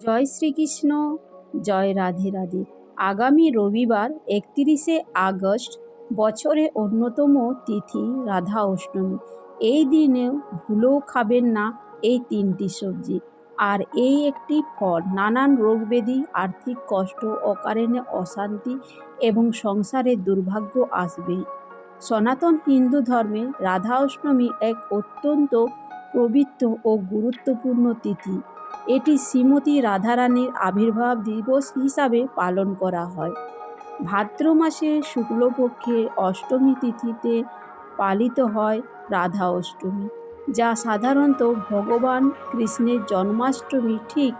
জয় শ্রীকৃষ্ণ, জয় রাধে রাধে। আগামী রবিবার একত্রিশে আগস্ট বছরে অন্যতম তিথি রাধা অষ্টমী। এই দিনেও ভুলেও খাবেন না এই তিনটি সবজি। আর এই একটি ফল নানান রোগ ব্যাধি আর্থিক কষ্ট, অকারণে অশান্তি এবং সংসারে দুর্ভাগ্য আসবে সনাতন হিন্দু ধর্মে রাধা অষ্টমী এক অত্যন্ত পবিত্র ও গুরুত্বপূর্ণ তিথি। এটি শ্রীমতী রাধারানীর আবির্ভাব দিবস হিসাবে পালন করা হয়। ভাদ্র মাসে শুক্লপক্ষের অষ্টমী তিথিতে পালিত হয় রাধা অষ্টমী, যা সাধারণত ভগবান কৃষ্ণের জন্মাষ্টমী ঠিক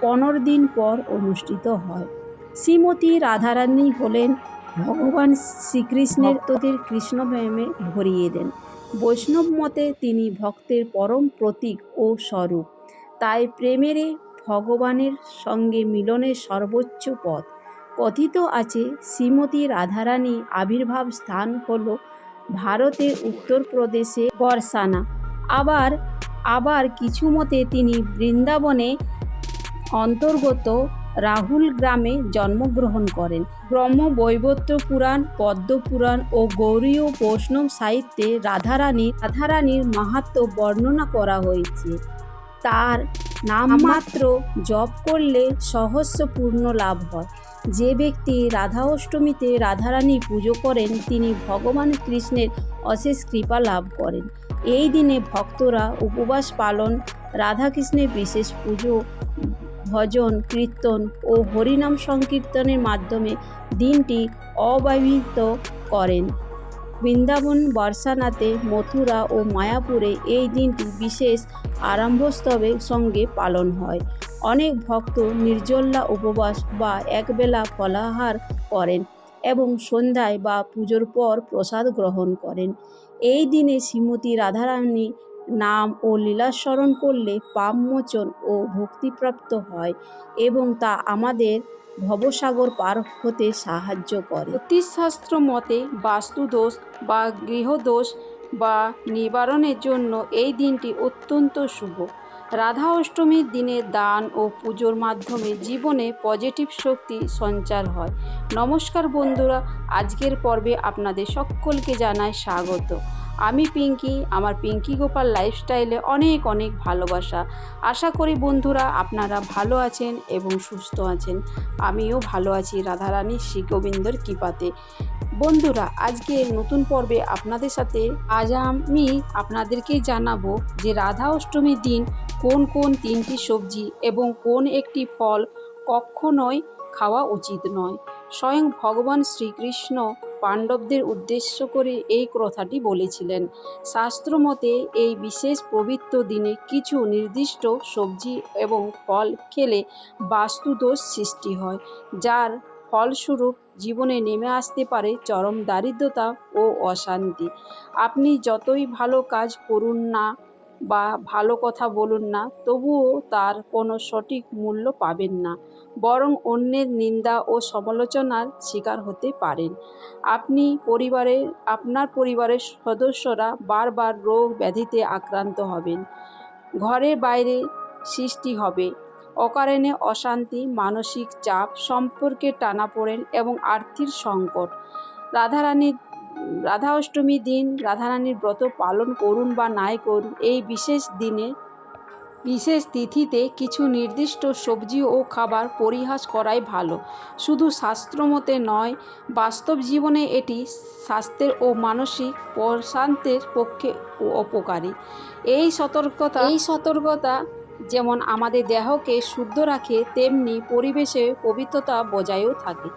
পনেরো দিন পর অনুষ্ঠিত হয়। শ্রীমতী রাধারানী হলেন ভগবান শ্রীকৃষ্ণের তোদের কৃষ্ণ প্রেমে ভরিয়ে দেন। বৈষ্ণব মতে তিনি ভক্তের পরম প্রতীক ও স্বরূপ। তাই প্রেমের ভগবানের সঙ্গে মিলনের সর্বোচ্চ পথ। কথিত আছে, শ্রীমতী রাধারানী আবির্ভাব স্থান হল ভারতের উত্তরপ্রদেশে বর্ষানা আবার আবার কিছু মতে তিনি বৃন্দাবনে অন্তর্গত রাহুল গ্রামে জন্মগ্রহণ করেন। ব্রহ্ম বৈবত্য পুরাণ, পদ্ম পুরাণ ও গৌরীয় বৈষ্ণব সাহিত্যে রাধারানী রাধারানীর মাহাত্ম্য বর্ণনা করা হয়েছে। তার নামমাত্র জপ করলে সহস্র পূর্ণ লাভ হয়। যে ব্যক্তি রাধা অষ্টমীতে রাধারানী পুজো করেন তিনি ভগবান কৃষ্ণের অশেষ কৃপা লাভ করেন। এই দিনে ভক্তরা উপবাস পালন রাধাকৃষ্ণের বিশেষ পুজো ভজন কীর্তন ও হরিনাম সংকীর্তনের মাধ্যমে দিনটি অব্যবহৃত করেন। বৃন্দাবন বর্ষানাতে মথুরা ও মায়াপুরে এই দিনটি বিশেষ আরম্ভস্তবের সঙ্গে পালন হয়। অনেক ভক্ত নির্জল্লা উপবাস বা একবেলা ফলাহার করেন এবং সন্ধ্যায় বা পুজোর পর প্রসাদ গ্রহণ করেন। এই দিনে শ্রীমতী রাধারানী নাম ও লীলাস্মরণ করলে পাপমোচন ও ভক্তিপ্রাপ্ত হয় এবং তা আমাদের ভবসাগর পার হতে সাহায্য করে। জ্যোতিষশাস্ত্র মতে বাস্তুদোষ বা গৃহদোষ বা নিবারণের জন্য এই দিনটি অত্যন্ত শুভ। রাধা অষ্টমীর দিনে দান ও পুজোর মাধ্যমে জীবনে পজিটিভ শক্তি সঞ্চার হয়। নমস্কার বন্ধুরা, আজকের পর্বে আপনাদের সকলকে জানাই স্বাগত। আমি পিঙ্কি, আমার পিঙ্কি গোপাল লাইফস্টাইলে অনেক অনেক ভালোবাসা। আশা করি বন্ধুরা আপনারা ভালো আছেন এবং সুস্থ আছেন। আমিও ভালো আছি রাধারানী শ্রী গোবিন্দর কৃপাতে। বন্ধুরা, আজকে নতুন পর্বে আপনাদের সাথে আজ আমি আপনাদেরকে জানাব যে রাধা অষ্টমীর দিন কোন কোন তিনটি সবজি এবং কোন একটি ফল কখনোই খাওয়া উচিত নয়। স্বয়ং ভগবান শ্রীকৃষ্ণ পাণ্ডবদের উদ্দেশ্য করে এই কথাটি বলেছিলেন। শাস্ত্র মতে এই বিশেষ পবিত্র দিনে কিছু নির্দিষ্ট সবজি এবং ফল খেলে বাস্তুদোষ সৃষ্টি হয়, যার ফলস্বরূপ জীবনে নেমে আসতে পারে চরম দারিদ্রতা ও অশান্তি। আপনি যতই ভালো কাজ করুন না বা ভালো কথা বলুন না, তবুও তার কোনো সঠিক মূল্য পাবেন না। বরং অন্যের নিন্দা ও সমালোচনার শিকার হতে পারেন। আপনি পরিবারের আপনার পরিবারের সদস্যরা বারবার রোগ ব্যাধিতে আক্রান্ত হবেন। ঘরের বাইরে সৃষ্টি হবে। অকারণে অশান্তি, মানসিক চাপ, সম্পর্কে টানাপোড়েন এবং আর্থিক সংকট। রাধারানীর রাধা অষ্টমীর দিন রাধারানীর ব্রত পালন করুন বা নাই করুন, এই বিশেষ দিনে, বিশেষ তিথিতে কিছু নির্দিষ্ট সবজি ও খাবার পরিহাস করাই ভালো। শুধু শাস্ত্রমতে নয়, বাস্তব জীবনে এটি স্বাস্থ্যের ও মানসিক প্রশান্তের পক্ষে উপকারী এই সতর্কতা এই সতর্কতা যেমন আমাদের দেহকে শুদ্ধ রাখে, তেমনি পরিবেশে পবিত্রতা বজায়ও থাকে।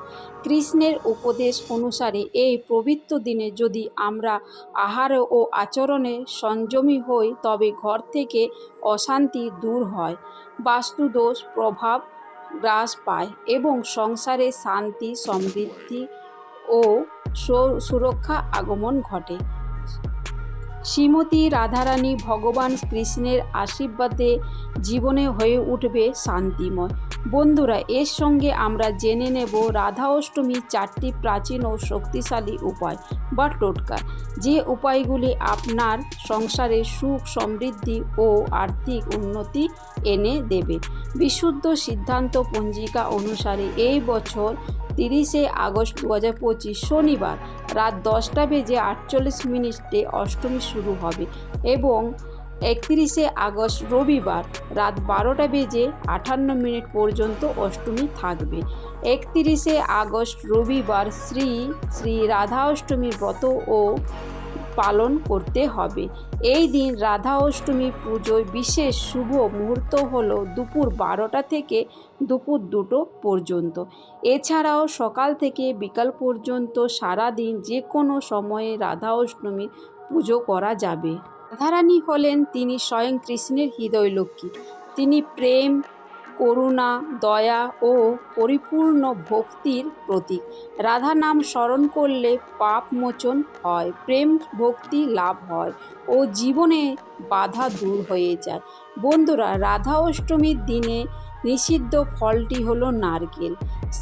কৃষ্ণের উপদেশ অনুসারে এই পবিত্র দিনে যদি আমরা আহার ও আচরণে সংযমী হই, তবে ঘর থেকে অশান্তি দূর হয়, বাস্তুদোষ প্রভাব হ্রাস পায় এবং সংসারে শান্তি, সমৃদ্ধি ও সুরক্ষা আগমন ঘটে। শ্রীমতী রাধারানী ভগবান কৃষ্ণের আশীর্বাদে জীবনে হয়ে উঠবে শান্তিময়। বন্ধুরা, এর সঙ্গে আমরা জেনে নেব রাধা অষ্টমীর চারটি প্রাচীন ও শক্তিশালী উপায় বা টোটকা। যে উপায়গুলি আপনার সংসারে সুখ, সমৃদ্ধি ও আর্থিক উন্নতি এনে দেবে। বিশুদ্ধ সিদ্ধান্ত পঞ্জিকা অনুসারে এই বছর তিরিশে আগস্ট দু হাজার পঁচিশ শনিবার রাত দশটা বেজে আটচল্লিশ মিনিটে অষ্টমী শুরু হবে এবং একত্রিশে আগস্ট রবিবার রাত বারোটা বেজে আটান্ন মিনিট পর্যন্ত অষ্টমী থাকবে। একত্রিশে আগস্ট রবিবার শ্রী শ্রী রাধা অষ্টমী ব্রত ও পালন করতে হবে। এই দিন রাধা অষ্টমী পুজোয় বিশেষ শুভ মুহূর্ত হলো দুপুর বারোটা থেকে দুপুর দুটো পর্যন্ত। এছাড়াও সকাল থেকে বিকাল পর্যন্ত সারা দিন যে কোনো সময়ে রাধা অষ্টমীর পুজো করা যাবে। রাধারানী হলেন তিনি স্বয়ং কৃষ্ণের হৃদয় লক্ষ্মী তিনি প্রেম করুণা, দয়া ও পরিপূর্ণ ভক্তির প্রতীক। রাধা নাম স্মরণ করলে পাপ মোচন হয়, প্রেম ভক্তি লাভ হয় ও জীবনে বাধা দূর হয়ে যায়। বন্ধুরা, রাধা অষ্টমীর দিনে নিষিদ্ধ ফলটি হলো নারকেল।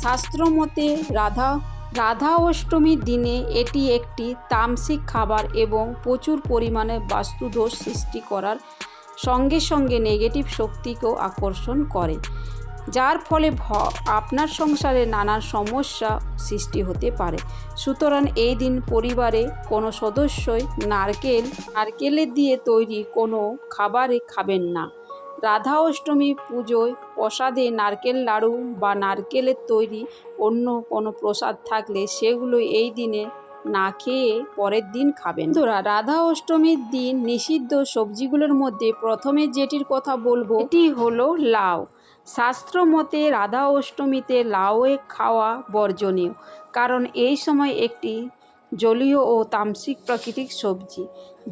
শাস্ত্রমতে রাধা রাধা অষ্টমীর দিনে এটি একটি তামসিক খাবার এবং প্রচুর পরিমাণে বাস্তুদোষ সৃষ্টি করার সঙ্গে সঙ্গে নেগেটিভ শক্তিকেও আকর্ষণ করে, যার ফলে আপনার সংসারে নানা সমস্যা সৃষ্টি হতে পারে। সুতরাং এই দিন পরিবারে কোনো সদস্যই নারকেল নারকেলের দিয়ে তৈরি কোনো খাবারে খাবেন না। রাধা অষ্টমী পুজোয় প্রসাদে নারকেল লাড়ু বা নারকেলের তৈরি অন্য কোনো প্রসাদ থাকলে সেগুলো এই দিনে না খেয়ে পরের দিন খাবেন। বন্ধুরা, রাধা অষ্টমীর দিন নিষিদ্ধ সবজিগুলোর মধ্যে প্রথমে যেটির কথা বলব, এটি হলো লাউ। শাস্ত্র মতে রাধা অষ্টমীতে লাউ খাওয়া বর্জনীয়, কারণ এই সময় একটি জলীয় ও তামসিক প্রাকৃতিক সবজি,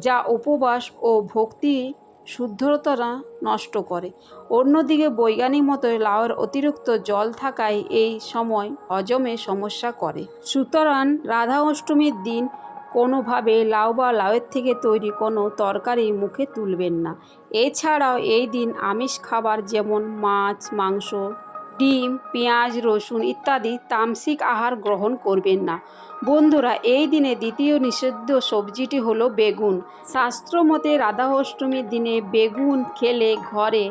যা উপবাস ও ভক্তি শুদ্ধতা নষ্ট করে। অন্যদিকে বৈজ্ঞানিক মতো লাউয়ের অতিরিক্ত জল থাকায় এই সময় হজমে সমস্যা করে। সুতরাং রাধা অষ্টমীর দিন কোনোভাবে লাউ বা লাউয়ের থেকে তৈরি কোনো তরকারি মুখে তুলবেন না। এছাড়াও এই দিন আমিষ খাবার যেমন মাছ, মাংস ডিম, পেঁয়াজ, রসুন ইত্যাদি তামসিক আহার গ্রহণ করবেন না। বন্ধুরা, এই দিনে দ্বিতীয় নিষিদ্ধ সবজিটি হলো বেগুন। শাস্ত্র মতে রাধা অষ্টমীর দিনে বেগুন খেলে ঘরে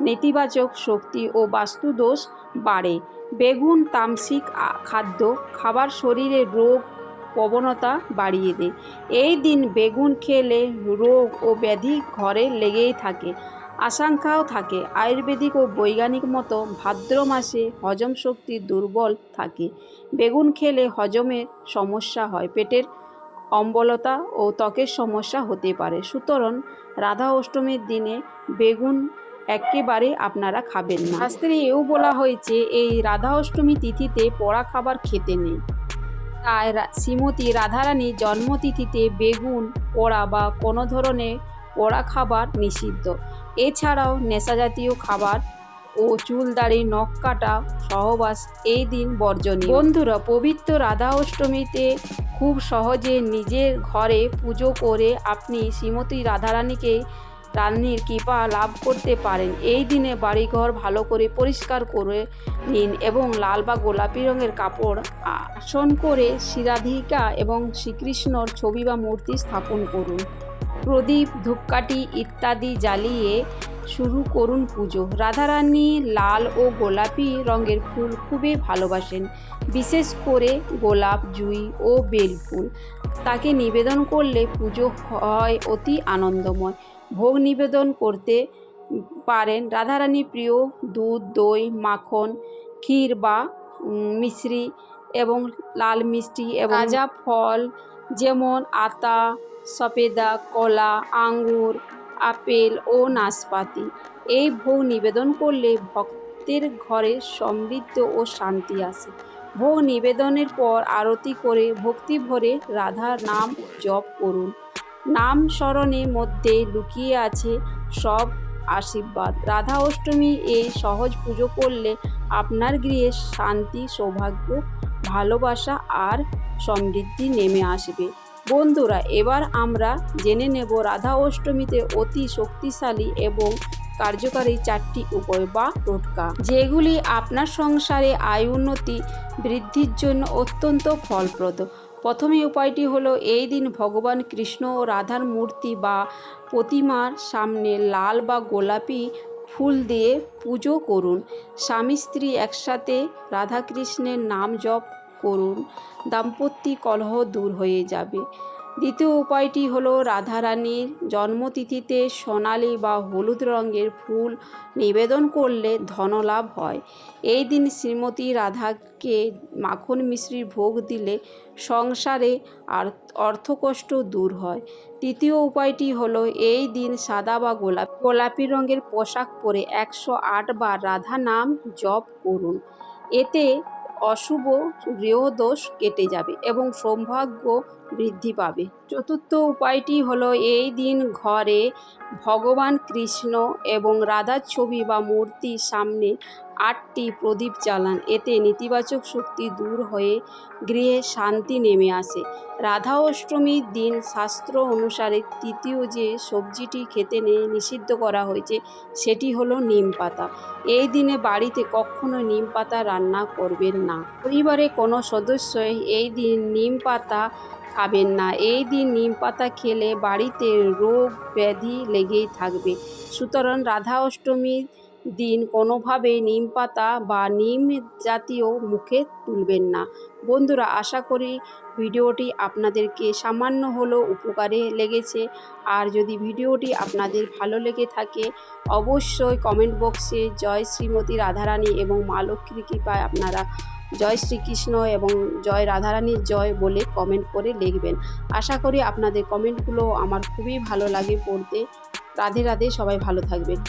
নেতিবাচক শক্তি ও বাস্তুদোষ বাড়ে। বেগুন তামসিক খাদ্য খাবার শরীরে রোগ প্রবণতা বাড়িয়ে দেয়। এই দিন বেগুন খেলে রোগ ও ব্যাধি ঘরে লেগেই থাকে। আশঙ্কাও থাকে। আয়ুর্বেদিক ও বৈজ্ঞানিক মতো ভাদ্র মাসে হজম শক্তি দুর্বল থাকে। বেগুন খেলে হজমের সমস্যা হয়। পেটের অম্বলতা ও ত্বকের সমস্যা হতে পারে। সুতরাং রাধা অষ্টমীর দিনে বেগুন একেবারে আপনারা খাবেন না। শাস্ত্রে এও বলা হয়েছে, এই রাধা অষ্টমী তিথিতে পোড়া খাবার খেতে নেই। তাই শ্রীমতী রাধারানী জন্মতিথিতে বেগুন পোড়া বা কোনো ধরনের পোড়া খাবার নিষিদ্ধ। এছাড়াও নেশাজাতীয় খাবার ও চুল দাড়ি নখ কাটা সহবাস এই দিন বর্জনীয়। বন্ধুরা, পবিত্র রাধা অষ্টমীতে খুব সহজে নিজের ঘরে পুজো করে আপনি শ্রীমতী রাধারানীকে রান্নির কৃপা লাভ করতে পারেন। এই দিনে বাড়িঘর ভালো করে পরিষ্কার করে নিন এবং লাল বা গোলাপি রঙের কাপড় আসন করে শিরাধিকা এবং শ্রীকৃষ্ণর ছবি বা মূর্তি স্থাপন করুন। প্রদীপ, ধূপকাঠি ইত্যাদি জ্বালিয়ে শুরু করুন পুজো। রাধারানী লাল ও গোলাপি রঙের ফুল খুবই ভালোবাসেন, বিশেষ করে গোলাপ, জুঁই ও বেল ফুল তাকে নিবেদন করলে পুজো হয় অতি আনন্দময়। ভোগ নিবেদন করতে পারেন রাধারানী প্রিয় দুধ, দই, মাখন, ক্ষীর বা মিশ্রি এবং লাল মিষ্টি এবং তাজা ফল, যেমন আতা সপেদা কলা, আঙ্গুর, আপেল ও নাশপাতি। এই ভোগ নিবেদন করলে ভক্তের ঘরে সমৃদ্ধ ও শান্তি আসে। ভোগ নিবেদনের পর আরতি করে ভক্তি ভরে রাধার নাম জপ করুন। নাম স্মরণের মধ্যে লুকিয়ে আছে সব আশীর্বাদ। রাধা অষ্টমী এই সহজ পুজো করলে আপনার গৃহে শান্তি, সৌভাগ্য, ভালোবাসা আর সমৃদ্ধি নেমে আসবে। বন্ধুরা, এবার আমরা জেনে নেব রাধা অষ্টমীতে অতি শক্তিশালী এবং কার্যকারী চারটি উপায় বা টোটকা, যেগুলি আপনার সংসারে আয় উন্নতি বৃদ্ধির জন্য অত্যন্ত ফলপ্রদ। প্রথমে উপায়টি হলো, এই দিন ভগবান কৃষ্ণ ও রাধার মূর্তি বা প্রতিমার সামনে লাল বা গোলাপি ফুল দিয়ে পুজো করুন। স্বামী স্ত্রী একসাথে রাধাকৃষ্ণের নাম জপ করুন, দাম্পত্য কলহ দূর হয়ে যাবে। দ্বিতীয় উপায়টি হলো রাধারানীর জন্মতিথিতে সোনালি বা হলুদ রঙের ফুল নিবেদন করলে ধনলাভ হয়। এই দিন শ্রীমতী রাধাকে মাখন মিশ্রির ভোগ দিলে সংসারে অর্থকষ্ট দূর হয়। তৃতীয় উপায়টি হলো এই দিন সাদা বা গোলাপ, গোলাপি রঙের পোশাক পরে একশো আট বার রাধা নাম জপ করুন। এতে অশুভ দোষ কেটে যাবে এবং সৌভাগ্য বৃদ্ধি পাবে। চতুর্থ উপায়টি হলো এই দিন ঘরে ভগবান কৃষ্ণ এবং রাধার ছবি বা মূর্তির সামনে আটটি প্রদীপ জ্বালান। এতে নেতিবাচক শক্তি দূর হয়ে গৃহে শান্তি নেমে আসে। রাধা অষ্টমীর দিন শাস্ত্র অনুসারে তৃতীয় যে সবজিটি খেতে নিয়ে নিষিদ্ধ করা হয়েছে, সেটি হলো নিম পাতা। এই দিনে বাড়িতে কখনো নিম পাতা রান্না করবেন না। পরিবারে কোনো সদস্যই এই দিন নিম পাতা খাবেন না। এই দিন নিম পাতা খেলে বাড়িতে রোগ ব্যাধি লেগেই থাকবে। সুতরাং রাধা অষ্টমীর দিন কোনোভাবেই নিম পাতা বা নিম জাতীয় মুখে তুলবেন না। বন্ধুরা, আশা করি ভিডিওটি আপনাদেরকে সামান্য হলেও উপকারে লেগেছে। আর যদি ভিডিওটি আপনাদের ভালো লেগে থাকে, অবশ্যই কমেন্ট বক্সে জয় শ্রীমতী রাধারানী এবং মা লক্ষ্মীর কৃপায় আপনারা জয় শ্রীকৃষ্ণ এবং জয় রাধারানীর জয় বলে কমেন্ট করে লিখবেন। আশা করি আপনাদের কমেন্টগুলো আমার খুবই ভালো লাগে পড়তে। রাধে রাধে, সবাই ভালো থাকবেন।